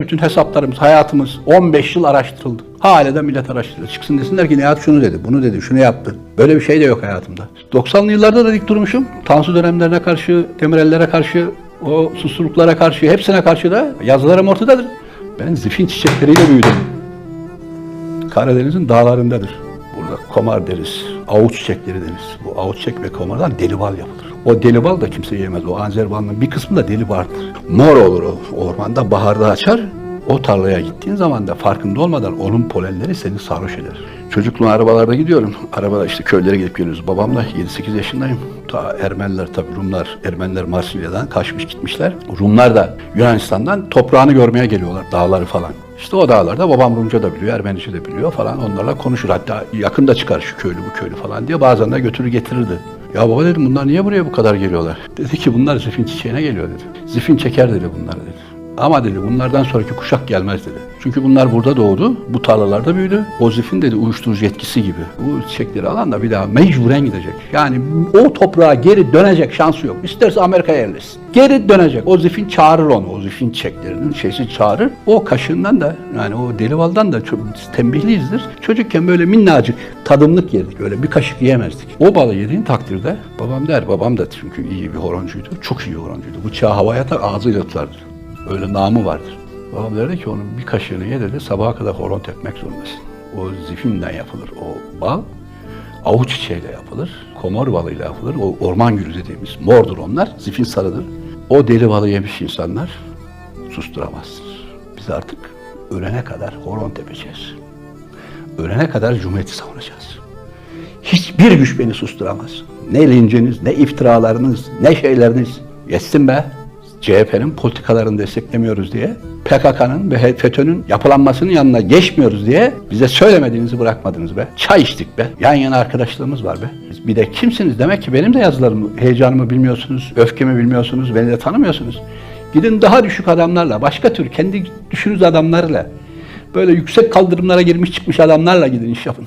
Bütün hesaplarımız, hayatımız 15 yıl araştırıldı. Hala da millet araştırıyor. Çıksın desinler ki Nihat şunu dedi, bunu dedi, şunu yaptı. Böyle bir şey de yok hayatımda. 90'lı yıllarda da dik durmuşum. Tansu dönemlerine karşı, Demirel'lere karşı, o susurluklara karşı, hepsine karşı da yazılarım ortadadır. Ben zifin çiçekleriyle büyüdüm. Karadeniz'in dağlarındadır. Burada komar deriz, avuç çiçekleri deriz. Bu avuç çiçek ve komardan deli bal yapılır. O deli bal da kimse yemez. O anzer balının bir kısmı da deli bardır. Mor olur o ormanda, baharda açar. O tarlaya gittiğin zaman da farkında olmadan onun polenleri seni sarhoş eder. Çocukluğum arabalarda gidiyorum. Arabada işte köylere gidip geliyoruz. Babamla 7-8 yaşındayım. Ta Ermeniler tabi Rumlar, Ermeniler Marsilya'dan kaçmış gitmişler. Rumlar da Yunanistan'dan toprağını görmeye geliyorlar, dağları falan. İşte o dağlarda babam Rumca da biliyor, Ermenice de biliyor falan. Onlarla konuşur. Hatta yakında çıkar şu köylü bu köylü falan diye bazen de götürür getirirdi. Ya baba dedim bunlar niye buraya bu kadar geliyorlar? Dedi ki bunlar zifin çiçeğine geliyor dedi. Zifin çeker dedi bunlar dedi. Ama dedi bunlardan sonraki kuşak gelmez dedi. Çünkü bunlar burada doğdu, bu tarlalarda büyüdü. O zifin dedi uyuşturucu etkisi gibi. Bu çiçekleri alan da bir daha mecburen gidecek. Yani o toprağa geri dönecek şansı yok. İsterse Amerika'ya yerleşsin. Geri dönecek. O zifin çağırır onu. O zifin çiçeklerinin şeysi çağırır. O kaşığından da yani o delivaldan da çok tembihliyizdir. Çocukken böyle minnacık tadımlık yedik. Öyle bir kaşık yiyemezdik. O balı yediğin takdirde babam der. Babam da çünkü iyi bir horoncuydu. Çok iyi horoncuydu. Bıçağı havaya atar ağzıyla tutardı. Öyle namı vardır. Babam derdi ki onun bir kaşığını ye dedi sabaha kadar horon tepmek zorundasın. O zifinden yapılır o bal. Avuç çiçeğiyle yapılır. Komor balıyla yapılır. O orman gülü dediğimiz mordur onlar. Zifin sarıdır. O deli balı yemiş insanlar susturamazsınız. Biz artık ölene kadar horon tepeceğiz. Ölene kadar cumhuriyeti savunacağız. Hiçbir güç beni susturamaz. Ne linciniz, ne iftiralarınız, ne şeyleriniz. Yetsin be. CHP'nin politikalarını desteklemiyoruz diye, PKK'nın ve FETÖ'nün yapılanmasının yanına geçmiyoruz diye bize söylemediğinizi bırakmadınız be. Çay içtik be. Yan yana arkadaşlığımız var be. Bir de kimsiniz? Demek ki benim de yazılarımı, heyecanımı bilmiyorsunuz, öfkemi bilmiyorsunuz, beni de tanımıyorsunuz. Gidin daha düşük adamlarla, başka tür kendi düşünüz adamlarla, böyle yüksek kaldırımlara girmiş çıkmış adamlarla gidin iş yapın.